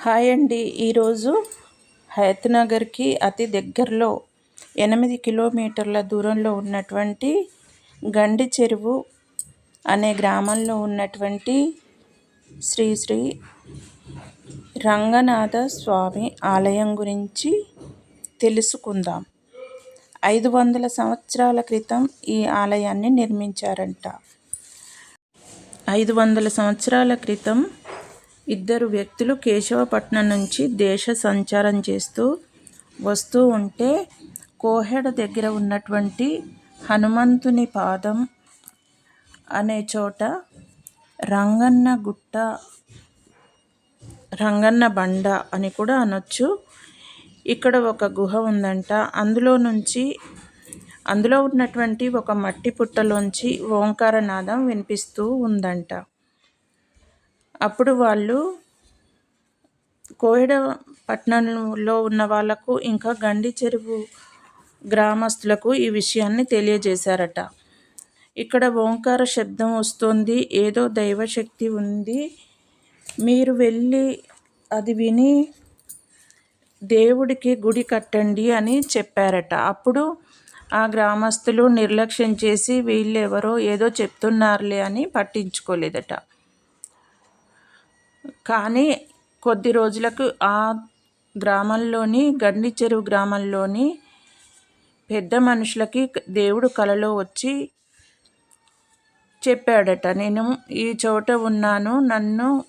Hi అండి. ఈరోజు హయత్నగర్కి అతి దగ్గరలో ఎనిమిది కిలోమీటర్ల దూరంలో ఉన్నటువంటి గండి చెరువు అనే గ్రామంలో ఉన్నటువంటి శ్రీ శ్రీ రంగనాథ స్వామి ఆలయం గురించి తెలుసుకుందాం. ఐదు వందల సంవత్సరాల క్రితం ఈ ఆలయాన్ని నిర్మించారంట. ఐదు వందల సంవత్సరాల క్రితం ఇద్దరు వ్యక్తులు కేశవపట్నం నుంచి దేశ సంచారం చేస్తూ వస్తూ ఉంటే కోహెడ దగ్గర ఉన్నటువంటి హనుమంతుని పాదం అనే చోట రంగన్న గుట్ట రంగన్న బండ అని కూడా అనొచ్చు. ఇక్కడ ఒక గుహ ఉందంట. అందులో నుంచి అందులో ఉన్నటువంటి ఒక మట్టి పుట్టలోంచి ఓంకారనాదం వినిపిస్తూ ఉందంట. అప్పుడు వాళ్ళు కోయడ పట్టణంలో ఉన్న వాళ్ళకు ఇంకా గండి చెరువు గ్రామస్తులకు ఈ విషయాన్ని తెలియజేశారట. ఇక్కడ ఓంకార శబ్దం వస్తుంది ఏదో దైవశక్తి ఉంది. మీరు వెళ్ళి అది విని దేవుడికి గుడి కట్టండి అని చెప్పారట. అప్పుడు ఆ గ్రామస్తులు నిర్లక్ష్యం చేసి వీళ్ళెవరో ఏదో చెప్తున్నారులే అని పట్టించుకోలేదట. కానీ కొద్ది రోజులకు ఆ గ్రామంలోని గండి చెరువు గ్రామంలోని పెద్ద మనుషులకి దేవుడు కలలో వచ్చి చెప్పాడట నేను ఈ చోట ఉన్నాను నన్ను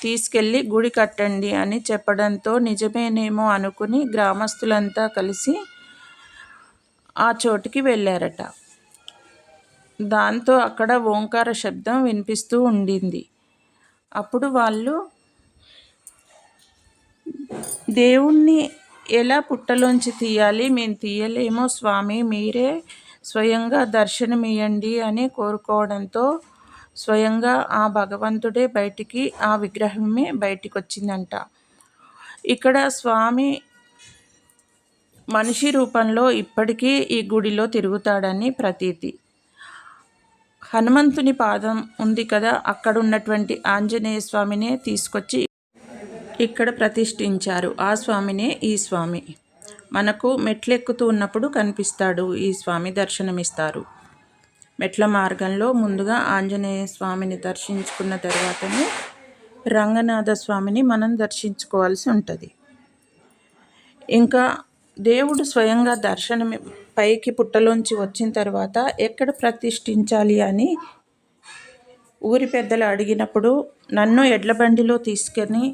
తీసుకెళ్ళి గుడి కట్టండి అని చెప్పడంతో నిజమేనేమో అనుకుని గ్రామస్తులంతా కలిసి ఆ చోటుకి వెళ్ళారట. దాంతో అక్కడ ఓంకార శబ్దం వినిపిస్తూ ఉండింది. అప్పుడు వాళ్ళు దేవుణ్ణి ఎలా పుట్టలోంచి తీయాలి? మేము తీయలేమో స్వామి మీరే స్వయంగా దర్శనమియండి అని కోరుకోవడంతో స్వయంగా ఆ భగవంతుడే బయటికి ఆ విగ్రహమే బయటికి వచ్చిందంట ఇక్కడ స్వామి మనిషి రూపంలో ఇప్పటికీ ఈ గుడిలో తిరుగుతాడని ప్రతీతి. హనుమంతుని పాదం ఉంది కదా అక్కడ ఉన్నటువంటి ఆంజనేయ స్వామినే తీసుకొచ్చి ఇక్కడ ప్రతిష్ఠించారు. ఆ స్వామినే ఈ స్వామి. మనకు మెట్లెక్కుతూ ఉన్నప్పుడు కనిపిస్తాడు ఈ స్వామి దర్శనమిస్తారు. మెట్ల మార్గంలో ముందుగా ఆంజనేయ స్వామిని దర్శించుకున్న తర్వాతనే రంగనాథ స్వామిని మనం దర్శించుకోవాల్సి ఉంటుంది. ఇంకా దేవుడు స్వయంగా దర్శనం పైకి పుట్టలోంచి వచ్చిన తర్వాత ఎక్కడ ప్రతిష్ఠించాలి అని ఊరి పెద్దలు అడిగినప్పుడు నన్ను ఎడ్ల బండిలో తీసుకొని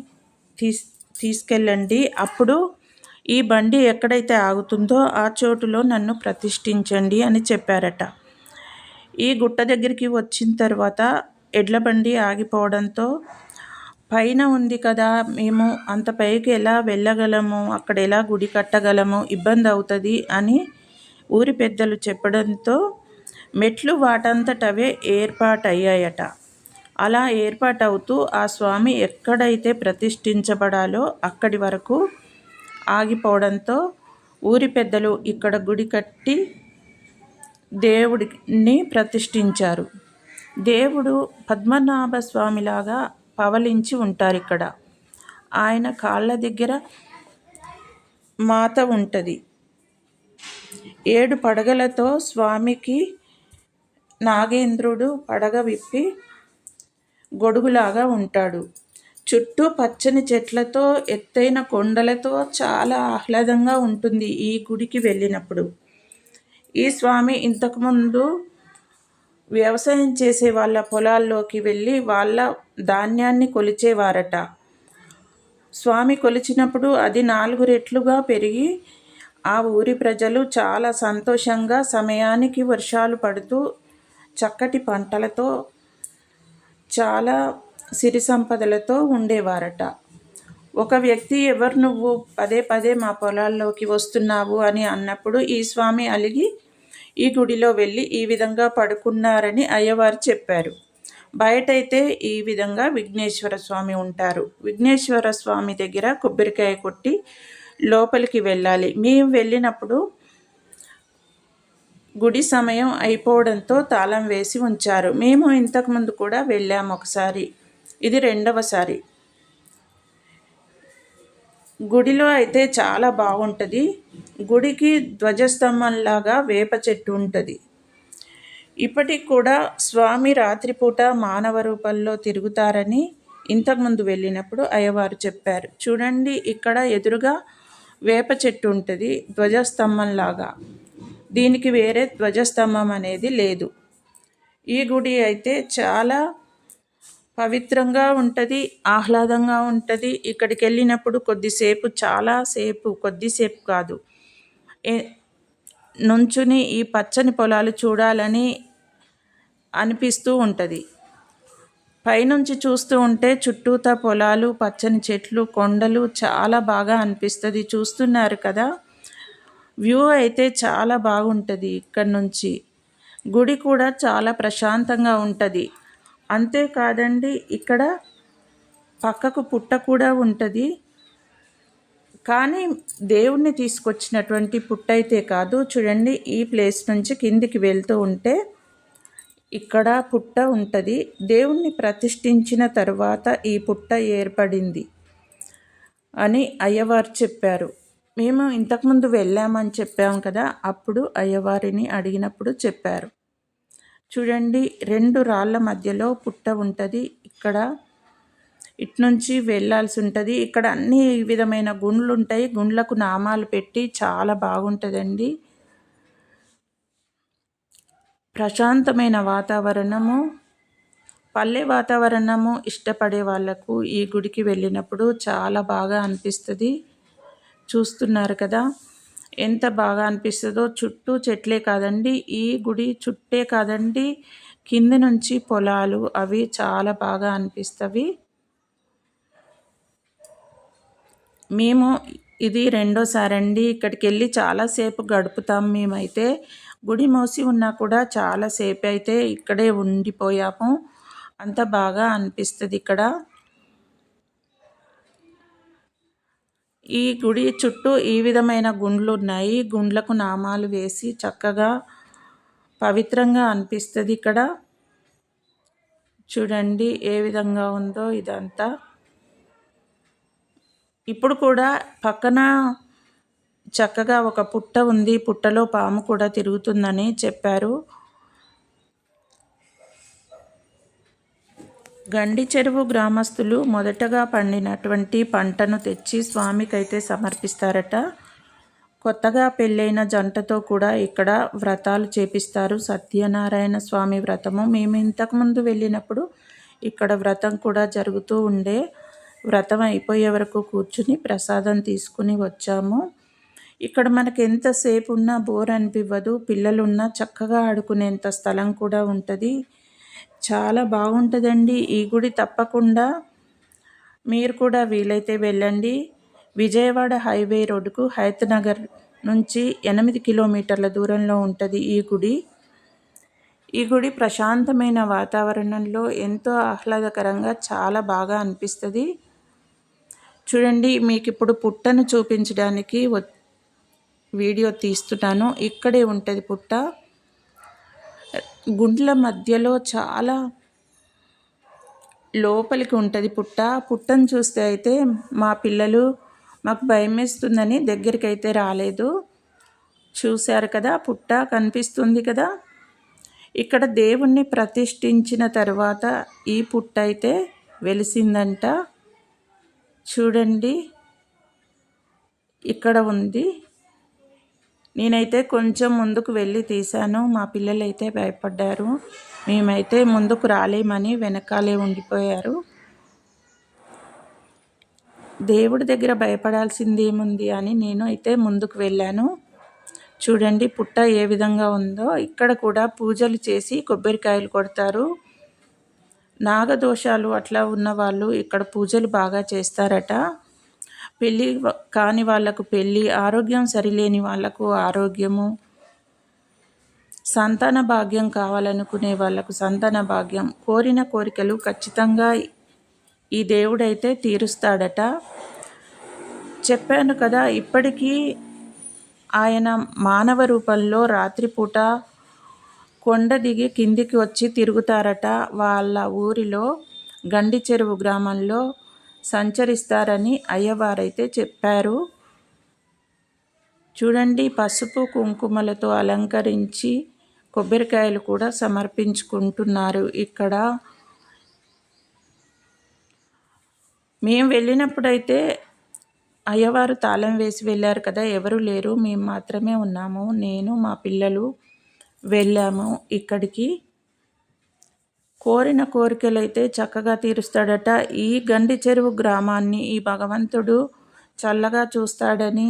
తీస్ తీసుకెళ్ళండి. అప్పుడు ఈ బండి ఎక్కడైతే ఆగుతుందో ఆ చోటులో నన్ను ప్రతిష్ఠించండి అని చెప్పారట. ఈ గుట్ట దగ్గరికి వచ్చిన తర్వాత ఎడ్ల బండి ఆగిపోవడంతో పైన ఉంది కదా మేము అంత పైకి ఎలా వెళ్ళగలము? అక్కడ ఎలా గుడి కట్టగలము? ఇబ్బంది అవుతుంది అని ఊరి పెద్దలు చెప్పడంతో మెట్లు వాటంతటవే ఏర్పాటయ్యాయట. అలా ఏర్పాటవుతూ ఆ స్వామి ఎక్కడైతే ప్రతిష్ఠించబడాలో అక్కడి వరకు ఆగిపోవడంతో ఊరి పెద్దలు ఇక్కడ గుడి కట్టి దేవుడిని ప్రతిష్ఠించారు. దేవుడు పద్మనాభ స్వామిలాగా పవలించి ఉంటారు ఇక్కడ ఆయన కాళ్ళ దగ్గర మాత ఉంటుంది. ఏడు పడగలతో స్వామికి నాగేంద్రుడు పడగ విప్పి గొడుగులాగా ఉంటాడు. చుట్టూ పచ్చని చెట్లతో ఎత్తైన కొండలతో చాలా ఆహ్లాదంగా ఉంటుంది ఈ గుడికి వెళ్ళినప్పుడు. ఈ స్వామి ఇంతకుముందు వ్యవసాయం చేసే వాళ్ళ పొలాల్లోకి వెళ్ళి వాళ్ళ ధాన్యాన్ని కొలిచేవారట. స్వామి కొలిచినప్పుడు అది నాలుగు రెట్లుగా పెరిగి ఆ ఊరి ప్రజలు చాలా సంతోషంగా సమయానికి వర్షాలు పడుతూ చక్కటి పంటలతో చాలా సిరి సంపదలతో ఉండేవారట. ఒక వ్యక్తి ఎవరు నువ్వు? పదే పదే మా పొలాల్లోకి వస్తున్నావు అని అన్నప్పుడు ఈ స్వామి అలిగి ఈ గుడిలో వెళ్ళి ఈ విధంగా పడుకున్నారని అయ్యవారు చెప్పారు. బయటైతే ఈ విధంగా విఘ్నేశ్వర స్వామి ఉంటారు. విఘ్నేశ్వర స్వామి దగ్గర కొబ్బరికాయ కొట్టి లోపలికి వెళ్ళాలి. మేము వెళ్ళినప్పుడు గుడి సమయం అయిపోవడంతో తాళం వేసి ఉంచారు. మేము ఇంతకుముందు కూడా వెళ్ళాము ఒకసారి. ఇది రెండవసారి గుడిలో అయితే చాలా బాగుంటుంది. గుడికి ధ్వజస్తంభంలాగా వేప చెట్టు ఉంటుంది. ఇప్పటికి కూడా స్వామి రాత్రిపూట మానవ రూపంలో తిరుగుతారని ఇంతకుముందు వెళ్ళినప్పుడు అయ్యవారు చెప్పారు. చూడండి ఇక్కడ ఎదురుగా వేప చెట్టు ఉంటుంది ధ్వజస్తంభంలాగా. దీనికి వేరే ధ్వజస్తంభం అనేది లేదు. ఈ గుడి అయితే చాలా పవిత్రంగా ఉంటుంది ఆహ్లాదంగా ఉంటుంది. ఇక్కడికి వెళ్ళినప్పుడు కొద్దిసేపు చాలా సేపు కొద్దిసేపు కాదు. నుంచుని ఈ పచ్చని పొలాలు చూడాలని అనిపిస్తూ ఉంటుంది. పైనుంచి చూస్తూ ఉంటే చుట్టూతా పొలాలు పచ్చని చెట్లు కొండలు చాలా బాగా అనిపిస్తుంది. చూస్తున్నారు కదా? వ్యూ అయితే చాలా బాగుంటుంది ఇక్కడ నుంచి. గుడి కూడా చాలా ప్రశాంతంగా ఉంటుంది. అంతేకాదండి ఇక్కడ పక్కకు పుట్ట కూడా ఉంటుంది. కానీ దేవుణ్ణి తీసుకొచ్చినటువంటి పుట్ట అయితే కాదు. చూడండి ఈ ప్లేస్ నుంచి కిందికి వెళ్తూ ఉంటే ఇక్కడ పుట్ట ఉంటుంది. దేవుణ్ణి ప్రతిష్ఠించిన తర్వాత ఈ పుట్ట ఏర్పడింది అని అయ్యవారు చెప్పారు. మేము ఇంతకుముందు వెళ్ళామని చెప్పాము కదా అప్పుడు అయ్యవారిని అడిగినప్పుడు చెప్పారు. చూడండి రెండు రాళ్ళ మధ్యలో పుట్ట ఉంటుంది. ఇక్కడ ఇటు నుంచి వెళ్ళాల్సి ఉంటుంది. ఇక్కడ అన్ని విధమైన గుండ్లు ఉంటాయి. గుండ్లకు నామాలు పెట్టి చాలా బాగుంటుందండి. ప్రశాంతమైన వాతావరణము పల్లె వాతావరణము ఇష్టపడే వాళ్ళకు ఈ గుడికి వెళ్ళినప్పుడు చాలా బాగా అనిపిస్తుంది. చూస్తున్నారు కదా ఎంత బాగా అనిపిస్తుందో. చుట్టూ చెట్లే కాదండి ఈ గుడి చుట్టే కాదండి కింద నుంచి పొలాలు అవి చాలా బాగా అనిపిస్తవి. మేము ఇది రెండోసారి అండి ఇక్కడికి వెళ్ళి చాలాసేపు గడుపుతాం మేమైతే. గుడి మోసి ఉన్నా కూడా చాలాసేపు అయితే ఇక్కడే ఉండిపోయాము. అంత బాగా అనిపిస్తుంది ఇక్కడ. ఈ గుడి చుట్టూ ఈ విధమైన గుండ్లు ఉన్నాయి. గుండ్లకు నామాలు వేసి చక్కగా పవిత్రంగా అనిపిస్తుంది ఇక్కడ. చూడండి ఏ విధంగా ఉందో ఇదంతా. ఇప్పుడు కూడా పక్కన చక్కగా ఒక పుట్ట ఉంది. పుట్టలో పాము కూడా తిరుగుతుందని చెప్పారు. గండి చెరువు గ్రామస్తులు మొదటగా పండినటువంటి పంటను తెచ్చి స్వామికైతే సమర్పిస్తారట. కొత్తగా పెళ్ళైన జంటతో కూడా ఇక్కడ వ్రతాలు చేపిస్తారు. సత్యనారాయణ స్వామి వ్రతము. మేము ఇంతకుముందు వెళ్ళినప్పుడు ఇక్కడ వ్రతం కూడా జరుగుతూ ఉండే. వ్రతం అయిపోయే వరకు కూర్చుని ప్రసాదం తీసుకుని వచ్చాము. ఇక్కడ మనకి ఎంతసేపు ఉన్నా బోర్ అనిపివ్వదు. పిల్లలున్నా చక్కగా ఆడుకునేంత స్థలం కూడా ఉంటుంది. చాలా బాగుంటుందండి. ఈ గుడి తప్పకుండా మీరు కూడా వీలైతే వెళ్ళండి. విజయవాడ హైవే రోడ్డుకు హైత్ నగర్ నుంచి ఎనిమిది కిలోమీటర్ల దూరంలో ఉంటుంది ఈ గుడి. ఈ గుడి ప్రశాంతమైన వాతావరణంలో ఎంతో ఆహ్లాదకరంగా చాలా బాగా అనిపిస్తుంది. చూడండి మీకు ఇప్పుడు పుట్టను చూపించడానికి వీడియో తీస్తున్నాను. ఇక్కడే ఉంటుంది పుట్ట. గుండ్ల మధ్యలో చాలా లోపలికి ఉంటుంది పుట్ట. పుట్టను చూస్తే అయితే మా పిల్లలు మాకు భయం వేస్తుందని దగ్గరికి అయితే రాలేదు. చూశారు కదా పుట్ట కనిపిస్తుంది కదా. ఇక్కడ దేవుణ్ణి ప్రతిష్ఠించిన తర్వాత ఈ పుట్ట అయితే వెలిసిందంట. చూడండి ఇక్కడ ఉంది. నేనైతే కొంచెం ముందుకు వెళ్ళి తీశాను. మా పిల్లలైతే భయపడ్డారు. మేమైతే ముందుకు రాలేమని వెనకాలే ఉండిపోయారు. దేవుడి దగ్గర భయపడాల్సింది ఏముంది అని నేను అయితే ముందుకు వెళ్ళాను. చూడండి పుట్ట ఏ విధంగా ఉందో. ఇక్కడ కూడా పూజలు చేసి కొబ్బరికాయలు కొడతారు. నాగదోషాలు అట్లా ఉన్న వాళ్ళు ఇక్కడ పూజలు బాగా చేస్తారట. పెళ్ళి కాని వాళ్ళకు పెళ్ళి ఆరోగ్యం సరిలేని వాళ్ళకు ఆరోగ్యము. సంతాన భాగ్యం కావాలనుకునే వాళ్ళకు సంతాన భాగ్యం. కోరిన కోరికలు ఖచ్చితంగా ఈ దేవుడైతే తీరుస్తాడట. చెప్పాను కదా ఇప్పటికీ ఆయన మానవ రూపంలో రాత్రిపూట కొండ దిగి కిందికి వచ్చి తిరుగుతారట. వాళ్ళ ఊరిలో గండి చెరువు గ్రామంలో సంచరిస్తారని అయ్యవారైతే చెప్పారు. చూడండి పసుపు కుంకుమలతో అలంకరించి కొబ్బరికాయలు కూడా సమర్పించుకుంటున్నారు. ఇక్కడ మేము వెళ్ళినప్పుడైతే అయ్యవారు తాళం వేసి వెళ్ళారు కదా ఎవరు లేరు. మేము మాత్రమే ఉన్నాము. నేను మా పిల్లలు వెళ్ళాము ఇక్కడికి. కోరిన కోరికలు అయితే చక్కగా తీరుస్తాడట. ఈ గండి చెరువు గ్రామాన్ని ఈ భగవంతుడు చల్లగా చూస్తాడని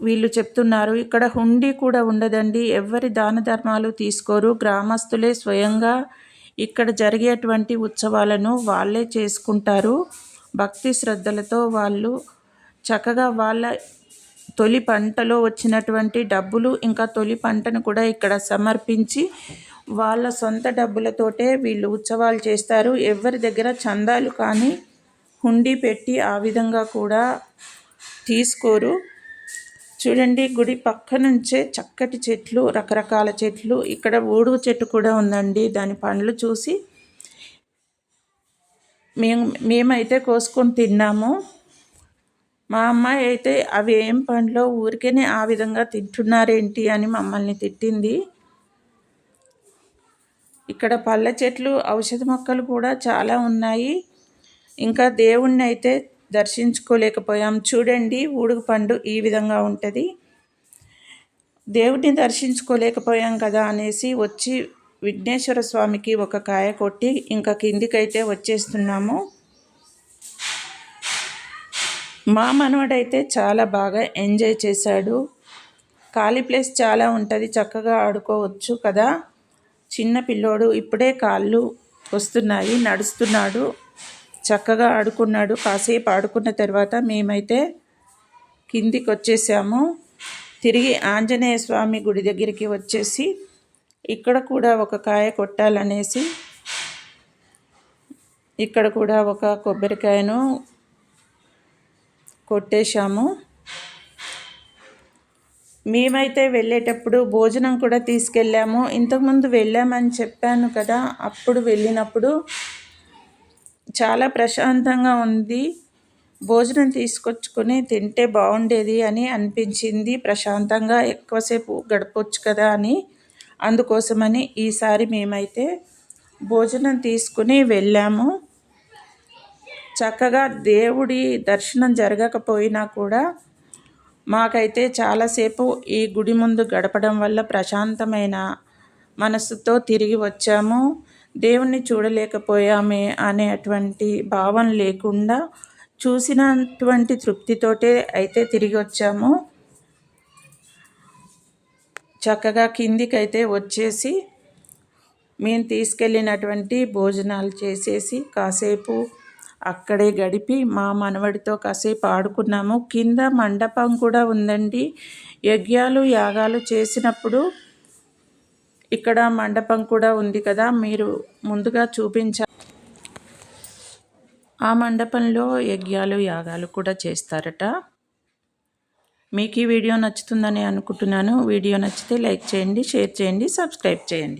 వీళ్ళు చెప్తున్నారు. ఇక్కడ హుండీ కూడా ఉండదండి. ఎవరి దాన ధర్మాలు తీసుకోరు. గ్రామస్తులే స్వయంగా ఇక్కడ జరిగేటువంటి ఉత్సవాలను వాళ్ళే చేసుకుంటారు. భక్తి శ్రద్ధలతో వాళ్ళు చక్కగా వాళ్ళ తొలి పంటలో వచ్చినటువంటి డబ్బులు ఇంకా తొలి పంటను కూడా ఇక్కడ సమర్పించి వాళ్ళ సొంత డబ్బులతోటే వీళ్ళు ఉత్సవాలు చేస్తారు. ఎవరి దగ్గర చందాలు కానీ హుండీ పెట్టి ఆ విధంగా కూడా తీసుకోరు. చూడండి గుడి పక్క నుంచే చక్కటి చెట్లు రకరకాల చెట్లు ఇక్కడ ఊడుగు చెట్టు కూడా ఉందండి. దాని పండ్లు చూసి మేము మేమైతే కోసుకొని తిన్నాము. మా అమ్మాయి అయితే అవి ఏం పండ్లో ఊరికేనే ఆ విధంగా తింటున్నారేంటి అని మమ్మల్ని తిట్టింది. ఇక్కడ పళ్ళ చెట్లు ఔషధ మొక్కలు కూడా చాలా ఉన్నాయి. ఇంకా దేవుణ్ణి అయితే దర్శించుకోలేకపోయాం. చూడండి ఊడుగు పండు ఈ విధంగా ఉంటుంది. దేవుడిని దర్శించుకోలేకపోయాం కదా అనేసి వచ్చి విఘ్నేశ్వర స్వామికి ఒక కాయ కొట్టి ఇంకా కిందికైతే వచ్చేస్తున్నాము. మా మనవడైతే చాలా బాగా ఎంజాయ్ చేశాడు. ఖాళీ ప్లేస్ చాలా ఉంటుంది చక్కగా ఆడుకోవచ్చు కదా. చిన్న పిల్లోడు ఇప్పుడే కాళ్ళు వస్తున్నాయి నడుస్తున్నాడు చక్కగా ఆడుకున్నాడు. కాసేపు ఆడుకున్న తర్వాత మేమైతే కిందికి వచ్చేసాము తిరిగి ఆంజనేయ స్వామి గుడి దగ్గరికి వచ్చేసి ఇక్కడ కూడా ఒక కాయ కొట్టాలనేసి ఇక్కడ కూడా ఒక కొబ్బరికాయను కొట్టేశాము. మేమైతే వెళ్ళేటప్పుడు భోజనం కూడా తీసుకెళ్ళాము. ఇంతకుముందు వెళ్ళామని చెప్పాను కదా అప్పుడు వెళ్ళినప్పుడు చాలా ప్రశాంతంగా ఉంది. భోజనం తీసుకొచ్చుకొని తింటే బాగుండేది అని అనిపించింది. ప్రశాంతంగా ఎక్కువసేపు గడపొచ్చు కదా అని అందుకోసమని ఈసారి మేమైతే భోజనం తీసుకుని వెళ్ళాము. చక్కగా దేవుడి దర్శనం జరగకపోయినా కూడా మాకైతే చాలాసేపు ఈ గుడి ముందు గడపడం వల్ల ప్రశాంతమైన మనసుతో తిరిగి వచ్చాము. దేవుణ్ణి చూడలేకపోయామే అనేటువంటి భావం లేకుండా చూసినటువంటి తృప్తితోటే అయితే తిరిగి వచ్చాము. చక్కగా కిందికైతే వచ్చేసి మేము తీసుకెళ్ళినటువంటి భోజనాలు చేసేసి కాసేపు అక్కడే గడిపి మా మనవడితో కాసేపు ఆడుకున్నాము. కింద మండపం కూడా ఉందండి. యజ్ఞాలు యాగాలు చేసినప్పుడు ఇక్కడ మండపం కూడా ఉంది కదా మీరు ముందుగా చూపించ ఆ మండపంలో యజ్ఞాలు యాగాలు కూడా చేస్తారట. మీకు ఈ వీడియో నచ్చుతుందని అనుకుంటున్నాను. వీడియో నచ్చితే లైక్ చేయండి షేర్ చేయండి సబ్స్క్రైబ్ చేయండి.